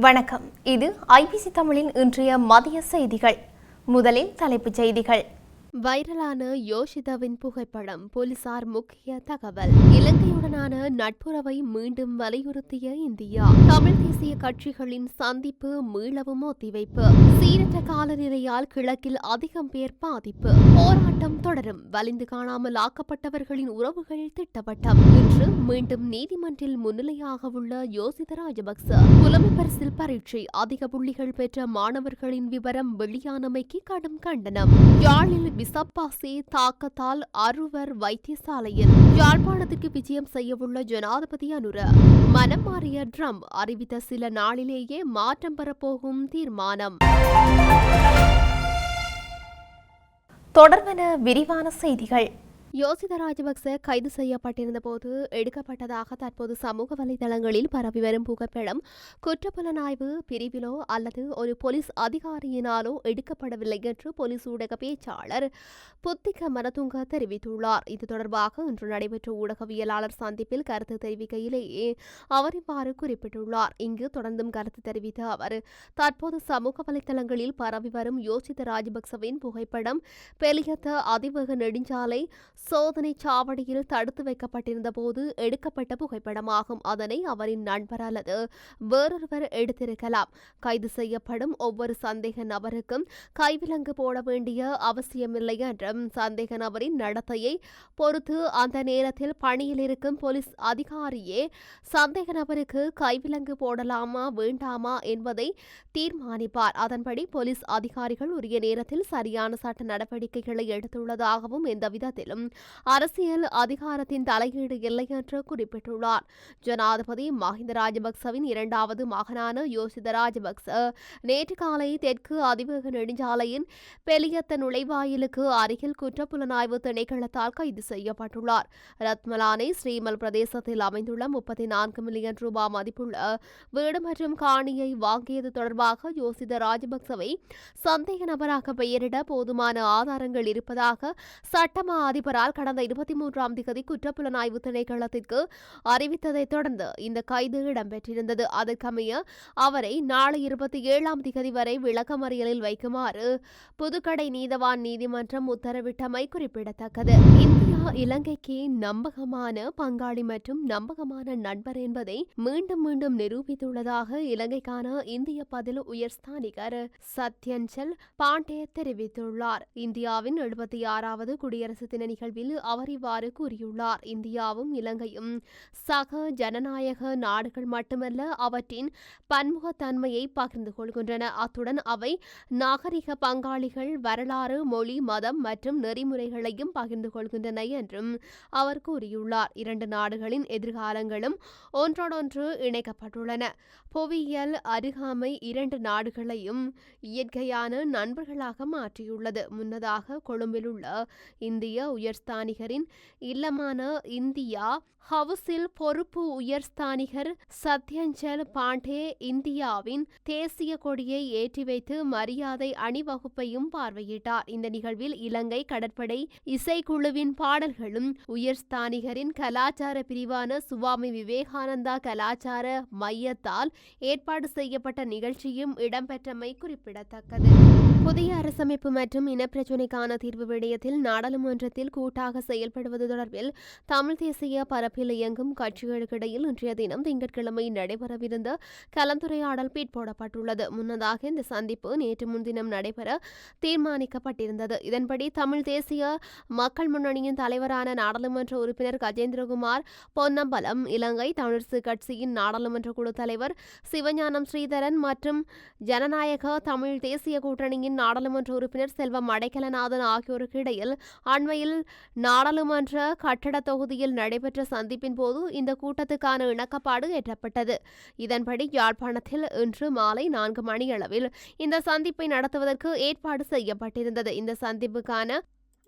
வணக்கம். இது ஐபிசி தமிழின் இன்றைய மதிய செய்திகள். முதலில் தலைப்புச் செய்திகள். வைரலான யோஷிதாவின் புகைப்படம் போலீசார் முக்கிய தகவல். இலங்கையுடனான நட்புறவை மீண்டும் வலியுறுத்திய இந்தியா. தமிழ் தேசிய கட்சிகளின் சந்திப்பு மீளவும் ஒத்திவைப்பு. சீரற்ற காலநிலையால் கிழக்கில் அதிகம் பேர் பாதிப்பு. போராட்டம் தொடரும். வலிந்து காணாமல் ஆக்கப்பட்டவர்களின் உறவுகள் திட்டவட்டம். இன்று மீண்டும் நீதிமன்றில் முன்னிலையாக உள்ள யோசித ராஜபக்ச. புலமைப்பரிசில் பரீட்சை. அதிக புள்ளிகள் பெற்ற மாணவர்களின் விவரம் வெளியானமைக்கு கடும் கண்டனம். யாழில் விசப்பாசி தாக்கத்தால் அறுவர் வைத்தியசாலையில் யாழ்ப்பாணத்துக்கு விஜயம் செய்யவுள்ள ஜனாதிபதி அனுர. மனம் மாறிய ட்ரம் அறிவித்த சில நாளிலேயே மாற்றம் பெறப்போகும் தீர்மானம். தொடர்பென விரிவான செய்திகள். யோசித ராஜபக்ச கைது செய்யப்பட்டிருந்த போது எடுக்கப்பட்டதாக தற்போது சமூக வலைதளங்களில் பரவி வரும் புகைப்படம் குற்றப்புலனாய்வு பிரிவிலோ அல்லது ஒரு போலீஸ் அதிகாரியினாலோ எடுக்கப்படவில்லை என்று போலீஸ் ஊடக பேச்சாளர் புத்திக மனதுங்க தெரிவித்துள்ளார். இது தொடர்பாக இன்று நடைபெற்ற ஊடகவியலாளர் சந்திப்பில் கருத்து தெரிவிக்கையிலேயே அவர் இவ்வாறு குறிப்பிட்டுள்ளார். இங்கு தொடர்ந்தும் கருத்து தெரிவித்த அவர் தற்போது சமூக வலைதளங்களில் பரவி வரும் யோசித ராஜபக்சவின் புகைப்படம் பெலியத்த அதிவேக நெடுஞ்சாலை சோதனை சாவடியில் தடுத்து வைக்கப்பட்டிருந்த போது எடுக்கப்பட்ட புகைப்படமாகும். அதனை அவரின் நண்பர் அல்லது வேறொருவர் எடுத்திருக்கலாம். கைது செய்யப்படும் ஒவ்வொரு சந்தேக நபருக்கும் கைவிலங்கு போட வேண்டிய அவசியமில்லை என்றும் சந்தேக நபரின் நடத்தையை பொறுத்து அந்த நேரத்தில் பணியில் இருக்கும் போலீஸ் அதிகாரியே சந்தேக நபருக்கு கைவிலங்கு போடலாமா வேண்டாமா என்பதை தீர்மானிப்பார். அதன்படி போலீஸ் அதிகாரிகள் உரிய நேரத்தில் சரியான சட்ட நடவடிக்கைகளை எடுத்துள்ளதாகவும் எந்த விதத்திலும் அரசியல் அதிகாரத்தின் தலையீடு இல்லை என்று குறிப்பிட்டுள்ளார். ஜனாதிபதி மஹிந்த ராஜபக்சவின் இரண்டாவது மகனான யோசித ராஜபக்ச நேற்று காலை தெற்கு அதிவேக நெடுஞ்சாலையின் பெலியத்த நுழைவாயிலுக்கு அருகில் குற்றப்புலனாய்வு திணைக்களத்தால் கைது செய்யப்பட்டுள்ளார். ரத்மலானை ஸ்ரீமல் பிரதேசத்தில் அமைந்துள்ள முப்பத்தி நான்கு மில்லியன் ரூபாய் மதிப்புள்ள வீடு மற்றும் காணியை வாங்கியது தொடர்பாக யோசித ராஜபக்சவை சந்தேக நபராக பெயரிட போதுமான ஆதாரங்கள் இருப்பதாக சட்டமா அதிபரால் கடந்த இருபத்தி மூன்றாம் திகதி குற்றப்புலனாய்வு திணைக்களத்திற்கு அறிவித்ததைத் தொடர்ந்து இந்த கைது இடம்பெற்றிருந்தது. அதற்கமைய அவரை நாளை இருபத்தி ஏழாம் திகதி வரை விளக்கமறியலில் வைக்குமாறு புதுக்கடை நீதவான் நீதிமன்றம் உத்தரவிட்டமை குறிப்பிடத்தக்கது. இந்தியா இலங்கைக்கு நம்பகமான பங்காளி மற்றும் நம்பகமான நண்பர் என்பதை மீண்டும் மீண்டும் நிரூபித்துள்ளதாக இலங்கைக்கான இந்திய பதில் உயர்ஸ்தானிகர் சத்யஞ்சல் பாண்டே தெரிவித்துள்ளார். இந்தியாவின் எழுபத்தி ஆறாவது குடியரசு தின நிகழ்வு தொடர்பில் அவர் இவ்வாறு கூறியுள்ளார். இந்தியாவும் இலங்கையும் சக ஜனநாயக நாடுகள் மட்டுமல்ல அவற்றின் பன்முகத்தன்மையை பகிர்ந்து கொள்கின்றன. அத்துடன் அவை நாகரிக பங்காளிகள் வரலாறு மொழி மதம் மற்றும் நெறிமுறைகளையும் பகிர்ந்து கொள்கின்றன என்றும் அவர் கூறியுள்ளார். இரண்டு நாடுகளின் எதிர்காலங்களும் ஒன்றோடொன்று இணைக்கப்பட்டுள்ளன. புவியியல் அருகாமை இரண்டு நாடுகளையும் இயற்கையான நண்பர்களாக மாற்றியுள்ளது. முன்னதாக கொழும்பில் உள்ள இந்திய உயர் உயர்ஸ்தானிகரின் இல்லமான இந்தியா ஹவுஸில் பொறுப்பு உயர்ஸ்தானிகர் சத்யஞ்சல் பாண்டே இந்தியாவின் தேசிய கொடியை ஏற்றி வைத்து மரியாதை அணிவகுப்பையும் பார்வையிட்டார். இந்த நிகழ்வில் இலங்கை கடற்படை இசைக்குழுவின் பாடல்களும் உயர்ஸ்தானிகரின் கலாச்சார பிரிவான சுவாமி விவேகானந்தா கலாச்சார மையத்தால் ஏற்பாடு செய்யப்பட்ட நிகழ்ச்சியும் இடம்பெற்றமை குறிப்பிடத்தக்கது. புதிய அரசமைப்பு மற்றும் இனப்பிரச்சினைக்கான தீர்வு விடயத்தில் நாடாளுமன்றத்தில் கூட்டாக செயல்படுவது தொடர்பில் தமிழ் தேசிய பரப்பில் இயங்கும் கட்சிகளுக்கிடையில் இன்றைய தினம் திங்கட்கிழமை நடைபெறவிருந்த கலந்துரையாடல் பிற்போடப்பட்டுள்ளது முன்னதாக இந்த சந்திப்பு நேற்று முன்தினம் நடைபெற தீர்மானிக்கப்பட்டிருந்தது. இதன்படி தமிழ் தேசிய மக்கள் முன்னணியின் தலைவரான நாடாளுமன்ற உறுப்பினர் கஜேந்திரகுமார் பொன்னம்பலம் இலங்கை தமிழரசு கட்சியின் நாடாளுமன்ற குழு தலைவர் சிவஞானம் ஸ்ரீதரன் மற்றும் ஜனநாயக தமிழ் தேசிய கூட்டணியின் நாடாளுமன்ற உறுப்பினர் செல்வம் அடைக்கலநாதன் ஆகியோருக்கு இடையில் அண்மையில் நாடாளுமன்ற கட்டட தொகுதியில் நடைபெற்ற சந்திப்பின் போது இந்த கூட்டத்துக்கான இணக்கப்பாடு எட்டப்பட்டது இதன்படி யாழ்ப்பாணத்தில் இன்று மாலை நான்கு மணியளவில் இந்த சந்திப்பை நடத்துவதற்கு ஏற்பாடு செய்யப்பட்டிருந்தது. இந்த சந்திப்புக்கான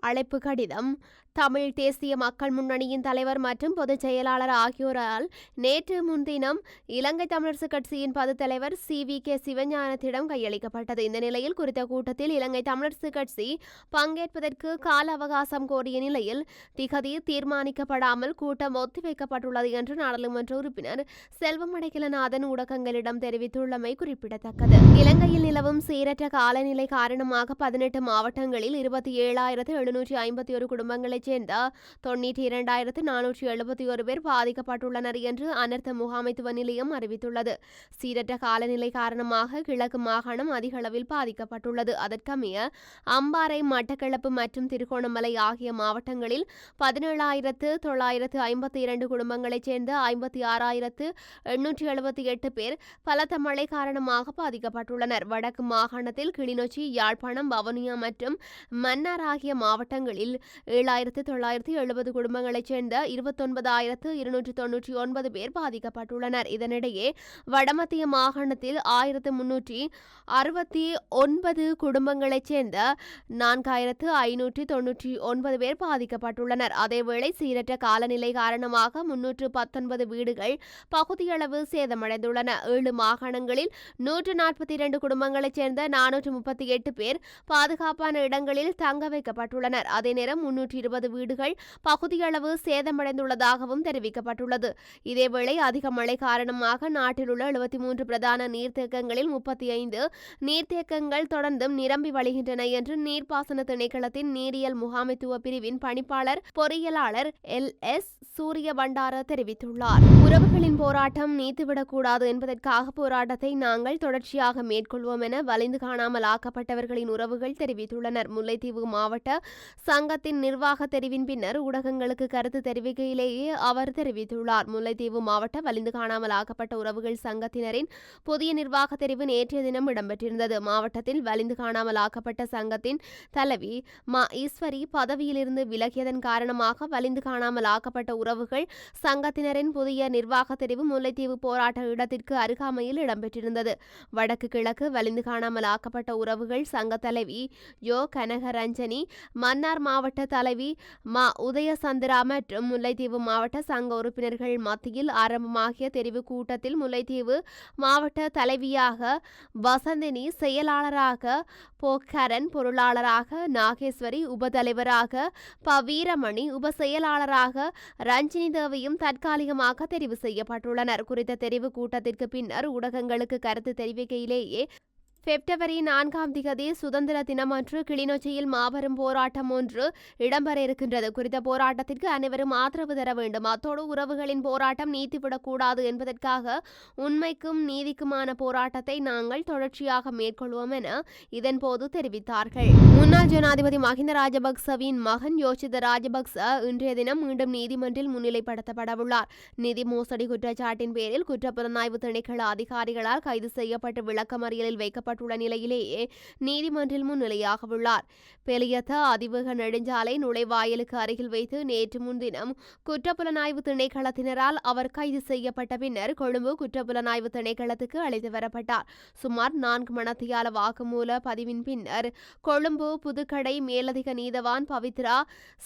அழைப்பு கடிதம். தமிழ் தேசிய மக்கள் முன்னணியின் தலைவர் மற்றும் பொதுச் செயலாளர் ஆகியோரால் நேற்று முன்தினம் இலங்கை தமிழரசுக் கட்சியின் பொதுத் தலைவர் சி. வி. கே. சிவஞானத்திடம் கையளிக்கப்பட்டது. இந்த நிலையில் குறித்த கூட்டத்தில் இலங்கை தமிழரசுக் கட்சி பங்கேற்பதற்கு கால அவகாசம் கோரிய நிலையில் திகதி தீர்மானிக்கப்படாமல் கூட்டம் ஒத்திவைக்கப்பட்டுள்ளது என்று நாடாளுமன்ற உறுப்பினர் செல்வம் அடைக்கலநாதன் ஊடகங்களிடம் தெரிவித்துள்ளமை குறிப்பிடத்தக்கது. இலங்கையில் நிலவும் சீரற்ற காலநிலை காரணமாக பதினெட்டு மாவட்டங்களில் இருபத்தி ஏழாயிரத்து எழுநூற்றி ஐம்பத்தி ஒரு குடும்பங்களைச் சேர்ந்த தொன்னூற்றி இரண்டாயிரத்து நானூற்றி எழுபத்தி ஒரு பேர் பாதிக்கப்பட்டுள்ளனர் என்று அனர்த்த முகாமைத்துவ நிலையம் அறிவித்துள்ளது. சீரற்ற காலநிலை காரணமாக கிழக்கு மாகாணம் அதிகளவில் பாதிக்கப்பட்டுள்ளது. அதற்கமைய அம்பாறை மட்டக்களப்பு மற்றும் திருகோணமலை ஆகிய மாவட்டங்களில் பதினேழாயிரத்து தொள்ளாயிரத்து ஐம்பத்தி இரண்டு குடும்பங்களைச் சேர்ந்த ஐம்பத்தி ஆறாயிரத்து எண்ணூற்றி எழுபத்தி எட்டு பேர் பலத்த மழை காரணமாக பாதிக்கப்பட்டுள்ளனர். வடக்கு மாகாணத்தில் கிளிநொச்சி யாழ்ப்பாணம் வவுனியா மற்றும் மன்னார் ஆகிய மாவட்டங்களில் ஏழாயிரத்து தொள்ளாயிரத்து எழுபது குடும்பங்களைச் சேர்ந்த இருபத்தொன்பதாயிரத்து இருநூற்றி தொன்னூற்றி ஒன்பது பேர் பாதிக்கப்பட்டுள்ளனர். இதனிடையே வடமத்திய மாகாணத்தில் ஆயிரத்து முன்னூற்றி அறுபத்தி ஒன்பது குடும்பங்களைச் சேர்ந்த நான்காயிரத்து ஐநூற்றி தொன்னூற்றி ஒன்பது பேர் பாதிக்கப்பட்டுள்ளனர். அதேவேளை சீரற்ற காலநிலை காரணமாக முன்னூற்று பத்தொன்பது வீடுகள் பகுதியளவு சேதமடைந்துள்ளன. ஏழு மாகாணங்களில் நூற்று நாற்பத்தி இரண்டு குடும்பங்களைச் சேர்ந்த நானூற்று முப்பத்தி எட்டு பேர் பாதுகாப்பான இடங்களில் தங்க வைக்கப்பட்டுள்ளனர். அதே நேரம் முன்னூற்றி இருபது வீடுகள் பகுதியளவு சேதமடைந்துள்ளதாகவும் தெரிவிக்கப்பட்டுள்ளது. இதேவேளை அதிக மழை காரணமாக நாட்டில் உள்ள எழுபத்தி மூன்று பிரதான நீர்த்தேக்கங்களில் முப்பத்தி ஐந்து நீர்த்தேக்கங்கள் தொடர்ந்தும் நிரம்பி வழிகின்றன என்று நீர்ப்பாசன திணைக்களத்தின் நீரியல் முகாமைத்துவ பிரிவின் பணிப்பாளர் பொறியியலாளர் எல். எஸ். சூரிய பண்டார தெரிவித்துள்ளார். உறவுகளின் போராட்டம் நீத்துவிடக்கூடாது என்பதற்காக போராட்டத்தை நாங்கள் தொடர்ச்சியாக மேற்கொள்வோம் என வலிந்து காணாமல் ஆக்கப்பட்டவர்களின் உறவுகள் தெரிவித்துள்ளனர். முல்லைத்தீவு மாவட்ட சங்கத்தின் நிர்வாக தெரிவின் பின்னர் ஊடகங்களுக்கு கருத்து தெரிவிக்கையிலேயே அவர் தெரிவித்துள்ளார். முல்லைத்தீவு மாவட்ட வலிந்து காணாமல் ஆக்கப்பட்ட உறவுகள் சங்கத்தினரின் புதிய நிர்வாக தெரிவு நேற்றைய தினம் இடம்பெற்றிருந்தது. மாவட்டத்தில் வலிந்து காணாமல் ஆக்கப்பட்ட சங்கத்தின் தலைவி மா ஈஸ்வரி பதவியிலிருந்து விலகியதன் காரணமாக வலிந்து காணாமல் ஆக்கப்பட்ட உறவுகள் சங்கத்தினரின் புதிய நிர்வாக தெரிவு முல்லைத்தீவு போராட்ட இடத்திற்கு அருகாமையில் இடம்பெற்றிருந்தது. வடக்கு கிழக்கு வலிந்து காணாமல் ஆக்கப்பட்ட உறவுகள் சங்க தலைவி யோ கனகரஞ்சனி மன்னார் மாவட்ட தலைவி மா உதயசந்திரா மற்றும் முல்லைத்தீவு மாவட்ட சங்க உறுப்பினர்கள் மத்தியில் ஆரம்பமாகிய தெரிவு கூட்டத்தில் முல்லைத்தீவு மாவட்ட தலைவியாக வசந்தினி செயலாளராக போக்கரன் பொருளாளராக நாகேஸ்வரி உபதலைவராக ப வீரமணி உப செயலாளராக ரஞ்சினி தேவியும் தற்காலிகமாக தெரிவு செய்யப்பட்டுள்ளனர். குறித்த தெரிவு கூட்டத்திற்கு பின்னர் ஊடகங்களுக்கு கருத்து தெரிவிக்கையிலேயே பிப்ரவரி நான்காம் திகதி சுதந்திர தினம் அன்று கிளிநொச்சியில் மாபெரும் போராட்டம் ஒன்று இடம்பெற இருக்கின்றது. குறித்த போராட்டத்திற்கு அனைவரும் ஆதரவு தர வேண்டும். அத்தோடு உறவுகளின் போராட்டம் நீத்திவிடக்கூடாது என்பதற்காக உண்மைக்கும் நீதிக்குமான போராட்டத்தை நாங்கள் தொடர்ச்சியாக மேற்கொள்வோம் என இதன்போது தெரிவித்தார்கள். முன்னாள் ஜனாதிபதி மஹிந்த ராஜபக்சவின் மகன் யோசித ராஜபக்ச இன்றைய தினம் மீண்டும் நீதிமன்றில் முன்னிலைப்படுத்தப்படவுள்ளார். நிதி மோசடி குற்றச்சாட்டின் பேரில் குற்றப்புலனாய்வு திணைக்கள அதிகாரிகளால் கைது செய்யப்பட்டு விளக்கமறியலில் வைக்கப்பட்டுள்ள நிலையிலேயே நீதிமன்றில் முன்னிலையாக உள்ளார் பெலியத்த அதிவேக நெடுஞ்சாலை நுழைவாயிலுக்கு அருகில் வைத்து நேற்று முன்தினம் குற்றப்புலனாய்வு திணைக்களத்தினரால் அவர் கைது செய்யப்பட்ட பின்னர் கொழும்பு குற்றப்புலனாய்வு திணைக்களத்துக்கு அழைத்து வரப்பட்டார். சுமார் நான்கு மணத்தியால வாக்குமூல பதிவின் பின்னர் கொழும்பு புதுக்கடை மேலதிக நீதவான் பவித்ரா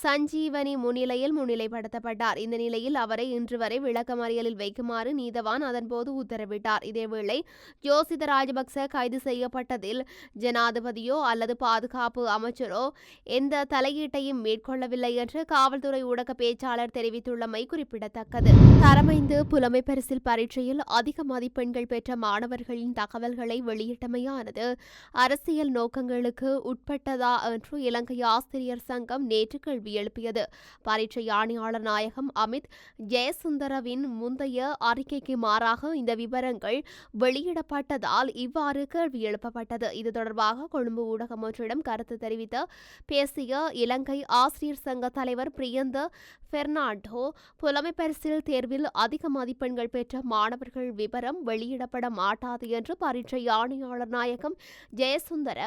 சஞ்சீவனி முன்னிலையில் முன்னிலைப்படுத்தப்பட்டார். இந்த நிலையில் அவரை இன்று வரை விளக்கமறியலில் வைக்குமாறு நீதவான் அதன்போது உத்தரவிட்டார். இதேவேளை ஜோசித ராஜபக்ச கைது செய்யப்பட்டதில் ஜனாதிபதியோ அல்லது பாதுகாப்பு அமைச்சரோ எந்த தலையீட்டையும் மேற்கொள்ளவில்லை என்று காவல்துறை ஊடக பேச்சாளர் தெரிவித்துள்ளமை குறிப்பிடத்தக்கது. தரமைந்து புலமை பரிசில் பரீட்சையில் அதிக மதிப்பெண்கள் பெற்ற மாணவர்களின் தகவல்களை வெளியிட்டமையானது அரசியல் நோக்கங்களுக்கு உட்பட்டதா என்று இலங்கை ஆசிரியர் சங்கம் நேற்று கேள்வி எழுப்பியது. பரீட்சை ஆணையாளர் நாயகம் அமித் ஜெயசுந்தரவின் முந்தைய அறிக்கைக்கு மாறாக இந்த விவரங்கள் வெளியிடப்பட்டதால் இவ்வாறு கேள்வி எழுப்பப்பட்டது. இது தொடர்பாக கொழும்பு ஊடகம் ஒன்றிடம் கருத்து தெரிவித்த பேசிய இலங்கை ஆசிரியர் சங்க தலைவர் பிரியந்த பெர்னாண்டோ புலமை பரிசில் தேர்வில் அதிக மதிப்பெண்கள் பெற்ற மாணவர்கள் விவரம் வெளியிடப்பட மாட்டாது என்று பரீட்சை ஆணையாளர் நாயகம் ஜெயசுந்தர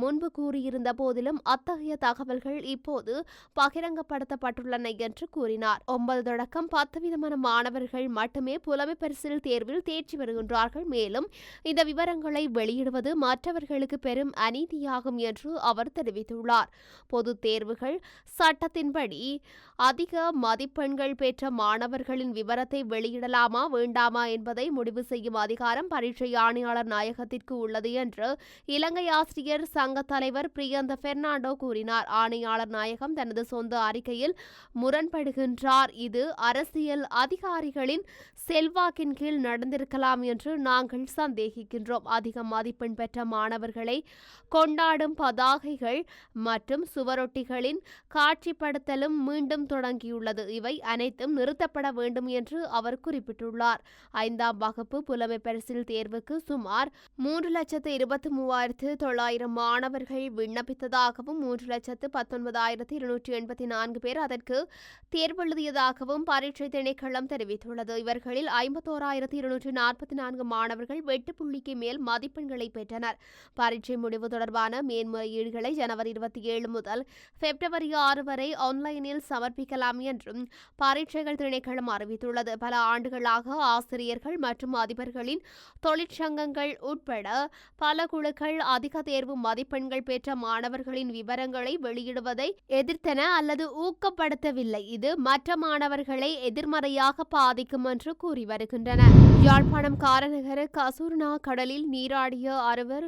முன்பு கூறியிருந்த போதிலும் அத்தகைய தகவல்கள் இப்போது பகிரங்கப்படுத்தப்பட்டுள்ளன என்று கூறினார். ஒன்பது தொடக்கம் பத்து விதமான மாணவர்கள் மட்டுமே புலமை பரிசில் தேர்வில் தேர்ச்சி பெறுகின்றார்கள். மேலும் இந்த விவரங்களை வெளியிடும் பெறுவது மற்றவர்களுக்கு பெரும் அநீதியாகும் என்று அவர் தெரிவித்துள்ளார். பொதுத் தேர்வுகள் சட்டத்தின்படி அதிக மதிப்பெண்கள் பெற்ற மாணவர்களின் விவரத்தை வெளியிடலாமா வேண்டாமா என்பதை முடிவு செய்யும் அதிகாரம் பரீட்சை ஆணையாளர் நாயகத்திற்கு உள்ளது என்று இலங்கை ஆசிரியர் சங்க தலைவர் பிரியந்த பெர்னாண்டோ கூறினார். ஆணையாளர் நாயகம் தனது சொந்த அறிக்கையில் முரண்படுகின்றார். இது அரசியல் அதிகாரிகளின் செல்வாக்கின் கீழ் நடந்திருக்கலாம் என்று நாங்கள் சந்தேகிக்கின்றோம். அதிக மதிப்பு பெற்ற மாணவர்களை கொண்டாடும் பதாகைகள் மற்றும் சுவரொட்டிகளின் காட்சிப்படுத்தலும் மீண்டும் தொடங்கியுள்ளது. இவை அனைத்தும் நிறுத்தப்பட வேண்டும் என்று அவர் குறிப்பிட்டுள்ளார். ஐந்தாம் வகுப்பு புலமை பரிசில் தேர்வுக்கு சுமார் மூன்று லட்சத்து இருபத்தி மூவாயிரத்து தொள்ளாயிரம் மாணவர்கள் விண்ணப்பித்ததாகவும் மூன்று லட்சத்து பத்தொன்பதாயிரத்து இருநூற்றி எண்பத்தி நான்கு பேர் அதற்கு தேர்வெழுதியதாகவும் பரீட்சை திணைக்களம் தெரிவித்துள்ளது. இவர்களில் ஐம்பத்தோராயிரத்து இருநூற்றி நாற்பத்தி நான்கு மாணவர்கள் வெட்டு புள்ளிக்கு மேல் மதிப்பெண்களை பெற்றனர். பரீட்சை முடிவு தொடர்பான மேன்முறையீடுகளை ஜனவரி இருபத்தி ஏழு முதல் பிப்ரவரி ஆறு வரை ஆன்லைனில் சமர்ப்பிக்கலாம் என்றும் பரீட்சைகள் திணைக்களம் அறிவித்துள்ளது. பல ஆண்டுகளாக ஆசிரியர்கள் மற்றும் அதிபர்களின் தொழிற்சங்கங்கள் உட்பட பல குழுக்கள் அதிக தேர்வு மதிப்பெண்கள் பெற்ற மாணவர்களின் விவரங்களை வெளியிடுவதை எதிர்த்தன அல்லது ஊக்கப்படுத்தவில்லை. இது மற்ற மாணவர்களை எதிர்மறையாக பாதிக்கும் என்று கூறி வருகின்றன. யாழ்ப்பாணம் காரநகர கசூர்னா கடலில் நீராடிய அறுவர்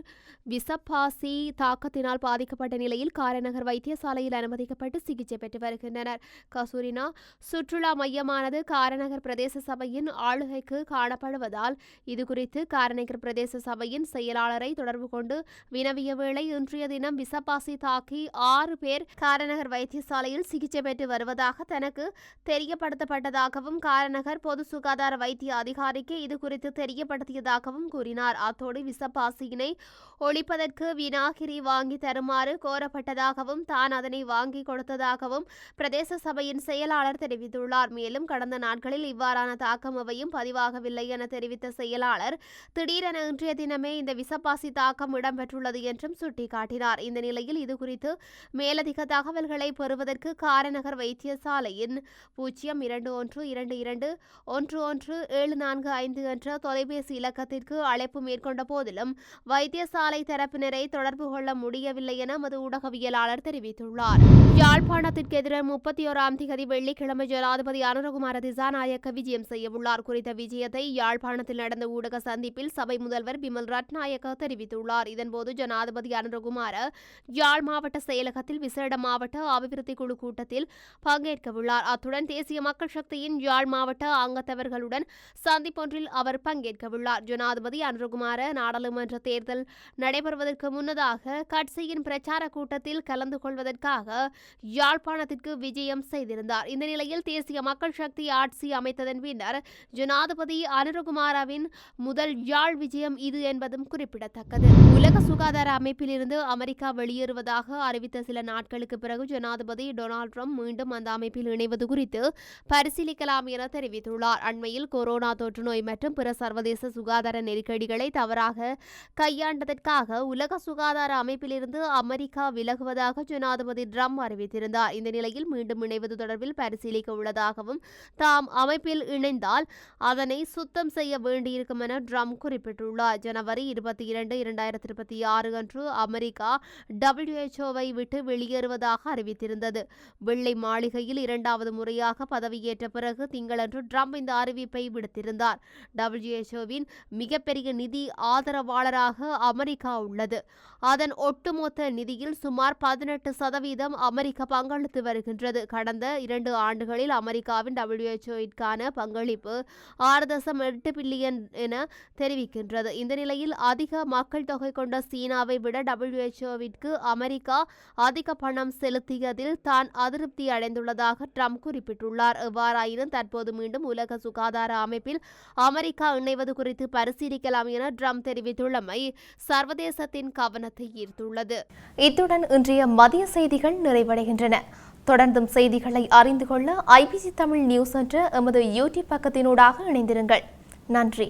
விசப்பாசி தாக்கத்தினால் பாதிக்கப்பட்ட நிலையில் காரநகர் வைத்தியசாலையில் அனுமதிக்கப்பட்டு சிகிச்சை பெற்று வருகின்றனர். கசூரினா சுற்றுலா மையமானது காரநகர் பிரதேச சபையின் ஆளுகைக்கு காணப்படுவதால் இதுகுறித்து காரநகர் பிரதேச சபையின் செயலாளரை தொடர்பு கொண்டு வினவிய வேளை இன்றைய தினம் விசப்பாசி தாக்கி ஆறு பேர் காரநகர் வைத்தியசாலையில் சிகிச்சை பெற்று வருவதாக தனக்கு தெரியப்படுத்தப்பட்டதாகவும் காரநகர் பொது சுகாதார வைத்திய அதிகாரிக்கு இது குறித்து தெரியப்படுத்தியதாகவும் கூறினார். அத்தோடு விசப்பாசி விசப்பாசியினை ஒழிப்பதற்கு வினாகிரி வாங்கி தருமாறு கோரப்பட்டதாகவும் தான் அதனை வாங்கி கொடுத்ததாகவும் பிரதேச சபையின் செயலாளர் தெரிவித்துள்ளார். மேலும் கடந்த நாட்களில் இவ்வாறான தாக்கம் அவையும் பதிவாகவில்லை என தெரிவித்த செயலாளர் திடீரென இன்றைய தினமே இந்த விசப்பாசி தாக்கம் இடம்பெற்றுள்ளது என்றும் சுட்டிக்காட்டினார். இந்த நிலையில் இதுகுறித்து மேலதிக தகவல்களை பெறுவதற்கு காரநகர் வைத்தியசாலையின் பூஜ்ஜியம் இரண்டு ஒன்று இரண்டு இரண்டு ஒன்று ஒன்று ஏழு நான்கு ஐந்து என்ற தொலைபேசி இலக்கத்திற்கு அழைப்பு மேற்கொண்ட போதிலும் வைத்தியசாலை தரப்பினரை தொடர்பு கொள்ள முடியவில்லை என மது ஊடகவியலாளர் தெரிவித்துள்ளார். யாழ்ப்பாணத்திற்கு எதிராக முப்பத்தி ஓராம் திகதி வெள்ளிக்கிழமை ஜனாதிபதி அனுரகுமார திசாநாயக்க விஜயம் செய்யவுள்ளார் குறித்த விஜயத்தை யாழ்ப்பாணத்தில் நடந்த ஊடக சந்திப்பில் சபை முதல்வர் பிமல் ரட்நாயக்க தெரிவித்துள்ளார். இதன்போது ஜனாதிபதி அனுரகுமார யாழ் மாவட்ட செயலகத்தில் விசேட மாவட்ட அபிவிருத்தி குழு கூட்டத்தில் பங்கேற்கவுள்ளார் அத்துடன் தேசிய மக்கள் சக்தியின் யாழ் மாவட்ட அங்கத்தவர்களுடன் சந்திப்பொன்றில் அவர் பங்கேற்கவுள்ளார் ஜனாதிபதி அனுரகுமார நாடாளுமன்ற தேர்தல் நடைபெறுவதற்கு முன்னதாக கட்சியின் பிரச்சார கூட்டத்தில் கலந்து கொள்வதற்காக யாழ்ப்பாணத்திற்கு விஜயம் செய்திருந்தார். இந்த நிலையில் தேசிய மக்கள் சக்தி ஆட்சி அமைத்ததன் பின்னர் ஜனாதிபதி அனுரகுமாராவின் முதல் யாழ் விஜயம் இது என்பதும் குறிப்பிடத்தக்கது. உலக சுகாதார அமைப்பிலிருந்து அமெரிக்கா வெளியேறுவதாக அறிவித்த சில நாட்களுக்கு பிறகு ஜனாதிபதி டொனால்ட் ட்ரம்ப் மீண்டும் அந்த அமைப்பில் இணைவது குறித்து பரிசீலிக்கலாம் என தெரிவித்துள்ளார். அண்மையில் கொரோனா தொற்று நோய் மற்றும் பிற சர்வதேச சுகாதார நெருக்கடிகளை தவறாக கையாண்டதற்காக உலக சுகாதார அமைப்பிலிருந்து அமெரிக்கா விலகுவதாக ஜனாதிபதி ட்ரம்ப் அறிவித்திருந்தார். இந்த நிலையில் மீண்டும் இணைவது தொடர்பில் பரிசீலிக்க உள்ளதாகவும் தாம் அமைப்பில் இணைந்தால் அதனை சுத்தம் செய்ய வேண்டியிருக்கும் என ட்ரம்ப் குறிப்பிட்டுள்ளார். ஜனவரி இருபத்தி இரண்டு இரண்டாயிரத்தி இருபத்தி ஆறு அன்று அமெரிக்கா டபிள்யூஎச்ஓவை விட்டு வெளியேறுவதாக அறிவித்திருந்தது. வெள்ளை மாளிகையில் இரண்டாவது முறையாக பதவியேற்ற பிறகு திங்களன்று ட்ரம்ப் இந்த அறிவிப்பை விடுத்திருந்தார். டபிள்யூஎச்ஓவின் மிகப்பெரிய நிதி ஆதரவாளர் ஆதரவாளராக அமெரிக்கா உள்ளது. அதன் ஒட்டுமொத்த நிதியில் சுமார் பதினெட்டு சதவீதம் அமெரிக்கா பங்களித்து வருகின்றது. கடந்த இரண்டு ஆண்டுகளில் அமெரிக்காவின் டபிள்யூஎச்ஓவிற்கான பங்களிப்பு ஆறு தசம் எட்டு பில்லியன் என தெரிவிக்கின்றது. இந்த நிலையில் அதிக மக்கள் தொகை கொண்ட சீனாவை விட டபிள்யூஹெச்ஓவிற்கு அமெரிக்கா அதிக பணம் செலுத்தியதில் தான் அதிருப்தி அடைந்துள்ளதாக ட்ரம்ப் குறிப்பிட்டுள்ளார். எவ்வாறாயினும் தற்போது மீண்டும் உலக சுகாதார அமைப்பில் அமெரிக்கா இணைவது குறித்து பரிசீலிக்கலாம் என ட்ரம்ப் நிலைமை சர்வதேசத்தின் கவனத்தை ஈர்த்துள்ளது. இத்துடன் இன்றைய மதிய செய்திகள் நிறைவடைகின்றன. தொடர்ந்தும் செய்திகளை அறிந்து கொள்ள ஐபிசி தமிழ் நியூஸ் என்ற எமது யூடியூப் பக்கத்தினூடாக இணைந்திருங்கள். நன்றி.